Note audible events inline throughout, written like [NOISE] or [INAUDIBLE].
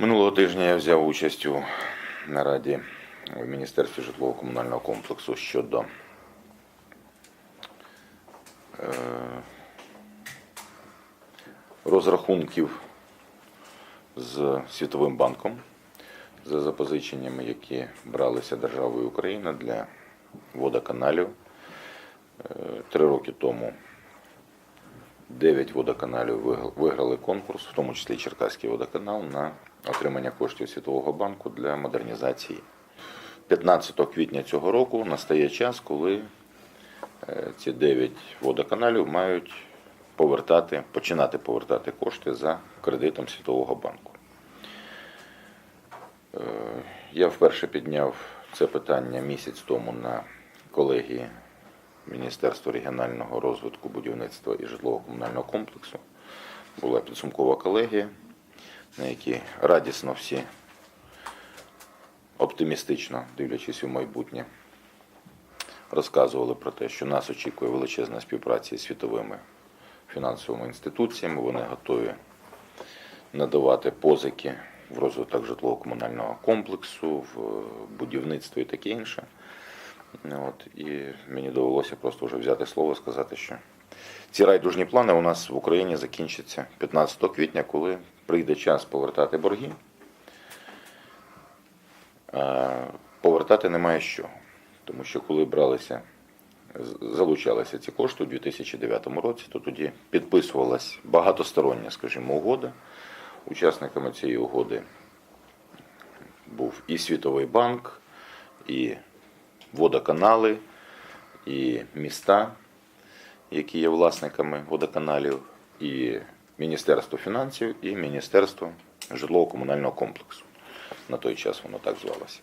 Минулого тижня я взяв участь у нараді в Міністерстві житлово-комунального комплексу щодо е, розрахунків з Світовим банком за запозиченнями, які бралися державою Україна для водоканалів. Е, Три роки тому Дев'ять водоканалів виграли конкурс, в тому числі Черкаський водоканал, на отримання коштів Світового банку для модернізації. 15 квітня цього року настає час, коли е, ці 9 водоканалів мають повертати, починати повертати кошти за кредитом Світового банку. Е, Я вперше підняв це питання місяць тому на колегії Міністерства регіонального розвитку, будівництва і житлово-комунального комплексу. Була підсумкова колегія, на якій радісно всі оптимістично, дивлячись у майбутнє, розказували про те, що нас очікує величезна співпраця з світовими фінансовими інституціями. Вони готові надавати позики в розвиток житлово-комунального комплексу, в будівництво і таке інше. От, і мені довелося просто вже взяти слово, сказати, що ці райдужні плани у нас в Україні закінчаться 15 квітня, коли прийде час повертати борги. Повертати немає що. Тому що коли бралися, залучалися ці кошти у 2009 році, то тоді підписувалась багатостороння, скажімо, угода. Учасниками цієї угоди був і Світовий банк, і водоканали, і міста, які є власниками водоканалів, і Міністерство фінансів, і Міністерство житлово-комунального комплексу. На той час воно так звалося.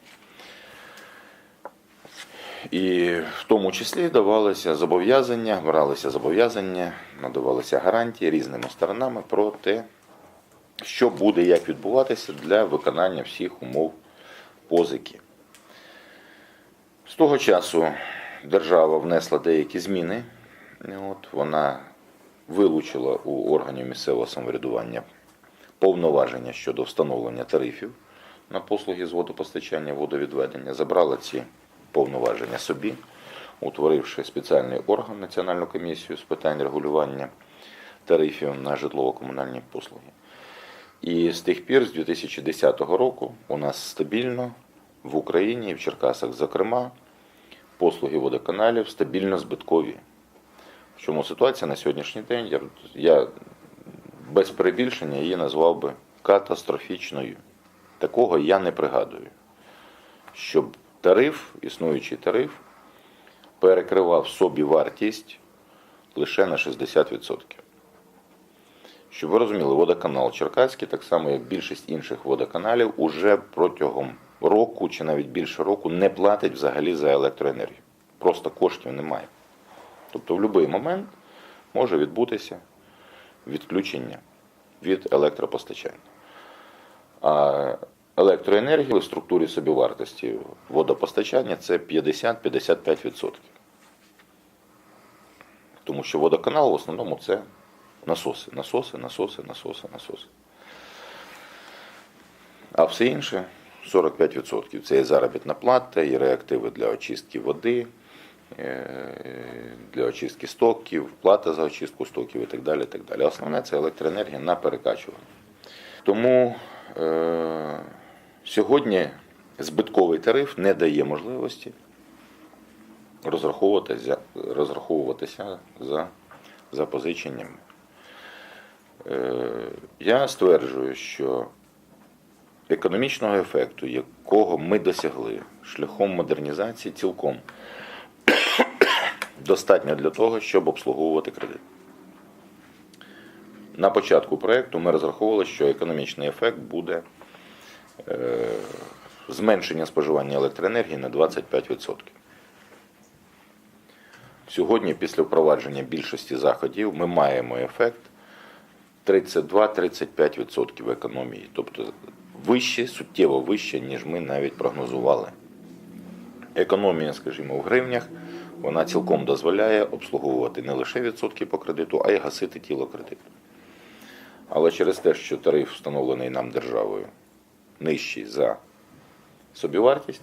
І в тому числі давалися зобов'язання, бралися зобов'язання, надавалися гарантії різними сторонами про те, що буде як відбуватися для виконання всіх умов позики. З того часу держава внесла деякі зміни. От, вона вилучила у органів місцевого самоврядування повноваження щодо встановлення тарифів на послуги з водопостачання, водовідведення, забрала ці повноваження собі, утворивши спеціальний орган Національну комісію з питань регулювання тарифів на житлово-комунальні послуги. І з тих пір, з 2010 року, у нас стабільно в Україні і в Черкасах, зокрема, послуги водоканалів стабільно збиткові. Чому ситуація на сьогоднішній день, я, я без перебільшення її назвав би катастрофічною. Такого я не пригадую. Щоб тариф, існуючий тариф, перекривав собі вартість лише на 60%. Щоб ви розуміли, водоканал Черкаський, так само як більшість інших водоканалів, уже протягом року чи навіть більше року не платить взагалі за електроенергію. Просто коштів немає. Тобто в будь-який момент може відбутися відключення від електропостачання. А електроенергія в структурі собівартості водопостачання це 50-55%. Тому що водоканал в основному це насоси, насоси, насоси, насоси, насоси. А все інше 45%. Це і заробітна плата, і реактиви для очистки води, для очистки стоків, плата за очистку стоків і так далі. Так далі. Основне це електроенергія на перекачування. Тому е, сьогодні збитковий тариф не дає можливості розраховуватися, розраховуватися за запозиченнями. Е, Я стверджую, що економічного ефекту, якого ми досягли шляхом модернізації, цілком достатньо для того, щоб обслуговувати кредит. На початку проєкту ми розраховували, що економічний ефект буде е, зменшення споживання електроенергії на 25%. Сьогодні, після впровадження більшості заходів, ми маємо ефект 32-35% економії, тобто вище, суттєво вище, ніж ми навіть прогнозували. Економія, скажімо, в гривнях, вона цілком дозволяє обслуговувати не лише відсотки по кредиту, а й гасити тіло кредиту. Але через те, що тариф встановлений нам державою нижчий за собівартість,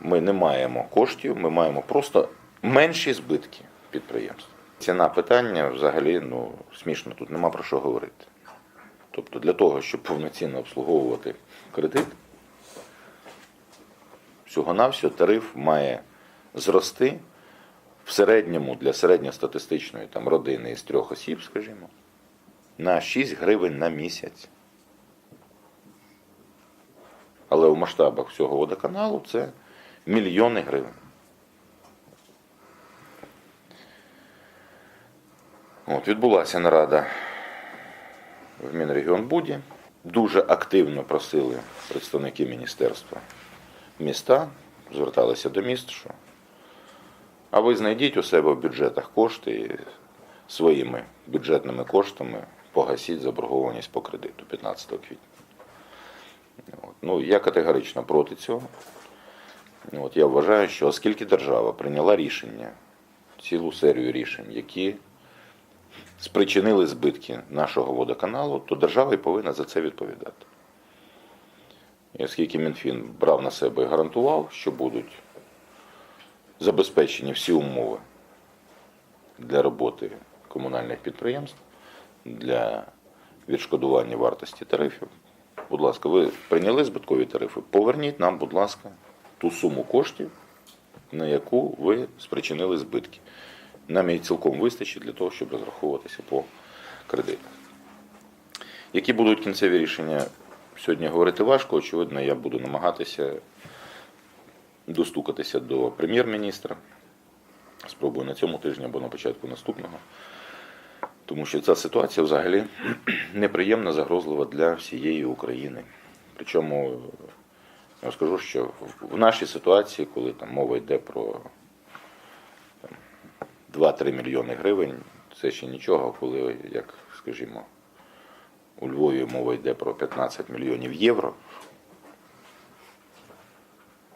ми не маємо коштів, ми маємо просто менші збитки підприємств. Ціна питання взагалі ну, смішно, тут нема про що говорити. Тобто для того, щоб повноцінно обслуговувати кредит, всього-навсього тариф має зрости в середньому для середньостатистичної там, родини із трьох осіб, скажімо, на 6 гривень на місяць. Але в масштабах всього водоканалу це мільйони гривень. От, відбулася нарада в Мінрегіонбуді. Дуже активно просили представники міністерства міста, зверталися до міст, що а ви знайдіть у себе в бюджетах кошти і своїми бюджетними коштами погасіть заборгованість по кредиту 15 квітня. От. Ну, я категорично проти цього. От, я вважаю, що оскільки держава прийняла рішення, цілу серію рішень, які спричинили збитки нашого водоканалу, то держава і повинна за це відповідати. І оскільки Мінфін брав на себе і гарантував, що будуть забезпечені всі умови для роботи комунальних підприємств, для відшкодування вартості тарифів. Будь ласка, ви прийняли збиткові тарифи? Поверніть нам, будь ласка, ту суму коштів, на яку ви спричинили збитки. Нам її цілком вистачить для того, щоб розраховуватися по кредитах. Які будуть кінцеві рішення, сьогодні говорити важко. Очевидно, я буду намагатися достукатися до прем'єр-міністра. Спробую на цьому тижні або на початку наступного. Тому що ця ситуація взагалі [CLEARS THROAT] неприємна, загрозлива для всієї України. Причому я скажу, що в- нашій ситуації, коли там мова йде про 2-3 мільйони гривень, це ще нічого, коли, як скажімо, у Львові мова йде про 15 мільйонів євро,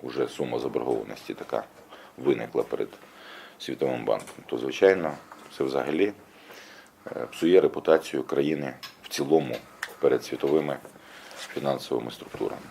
уже сума заборгованості така виникла перед Світовим банком, то звичайно це взагалі е, псує репутацію країни в цілому перед світовими фінансовими структурами.